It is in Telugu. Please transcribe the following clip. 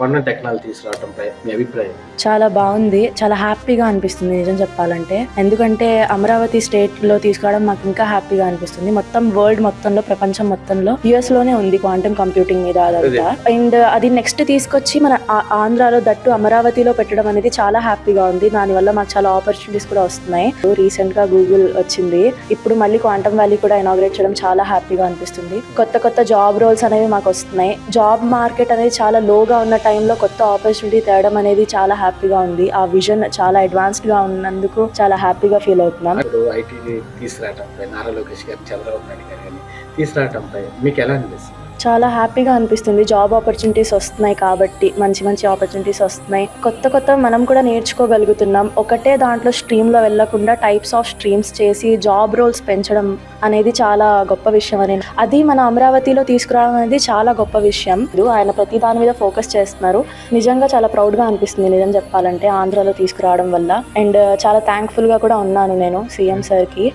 వర్ణ టెక్నాలజీస్ రావడంపై మీ అభిప్రాయం? చాలా బాగుంది. చాలా హ్యాపీగా అనిపిస్తుంది నిజం చెప్పాలంటే. ఎందుకంటే అమరావతి స్టేట్లో తీసుకురావడం మాకు ఇంకా హ్యాపీగా అనిపిస్తుంది. మొత్తం వరల్డ్ మొత్తంలో ప్రపంచం మొత్తంలో యుఎస్లోనే ఉంది క్వాంటమ్ కంప్యూటింగ్ మీద అదంతా. అండ్ అది నెక్స్ట్ తీసుకొచ్చి మన ఆంధ్రాలో దట్టు అమరావతిలో పెట్టడం అనేది చాలా హ్యాపీగా ఉంది. దానివల్ల మాకు చాలా ఆపర్చునిటీస్ కూడా వస్తున్నాయి. రీసెంట్గా గూగుల్ వచ్చింది. ఇప్పుడు మళ్ళీ క్వాంటమ్ వ్యాలీ కూడా ఇనాగ్రేట్ చేయడం చాలా హ్యాపీగా అనిపిస్తుంది. కొత్త కొత్త జాబ్ రోల్స్ అనేవి మాకు వస్తున్నాయి. జాబ్ మార్కెట్ అనేది చాలా లోగా ఉన్న టైంలో కొత్త ఆపర్చునిటీ తేవడం అనేది చాలా హ్యాపీగా ఉంది. ఆ విజన్ చాలా అడ్వాన్స్డ్గా ఉన్నందుకు చాలా హ్యాపీగా ఫీల్ అవుతున్నాం. ఇప్పుడు ఐటీ తీసుకురావటంపై నారా లోకేష్ గారు చంద్రబాబు నాయుడు గారు తీసుకురావటంపై మీకు ఎలా అనిపిస్తుంది? చాలా హ్యాపీగా అనిపిస్తుంది. జాబ్ ఆపర్చునిటీస్ వస్తున్నాయి కాబట్టి మంచి మంచి ఆపర్చునిటీస్ వస్తున్నాయి. కొత్త కొత్త మనం కూడా నేర్చుకోగలుగుతున్నాం. ఒకటే దాంట్లో స్ట్రీమ్లో వెళ్ళకుండా టైప్స్ ఆఫ్ స్ట్రీమ్స్ చేసి జాబ్ రోల్స్ పెంచడం అనేది చాలా గొప్ప విషయం అని. అది మన అమరావతిలో తీసుకురావడం అనేది చాలా గొప్ప విషయం. ఇది ఆయన ప్రతి దాని మీద ఫోకస్ చేస్తున్నారు. నిజంగా చాలా ప్రౌడ్గా అనిపిస్తుంది నిజం చెప్పాలంటే ఆంధ్రాలో తీసుకురావడం వల్ల. అండ్ చాలా థ్యాంక్ఫుల్గా కూడా ఉన్నాను నేను సీఎం సార్కి.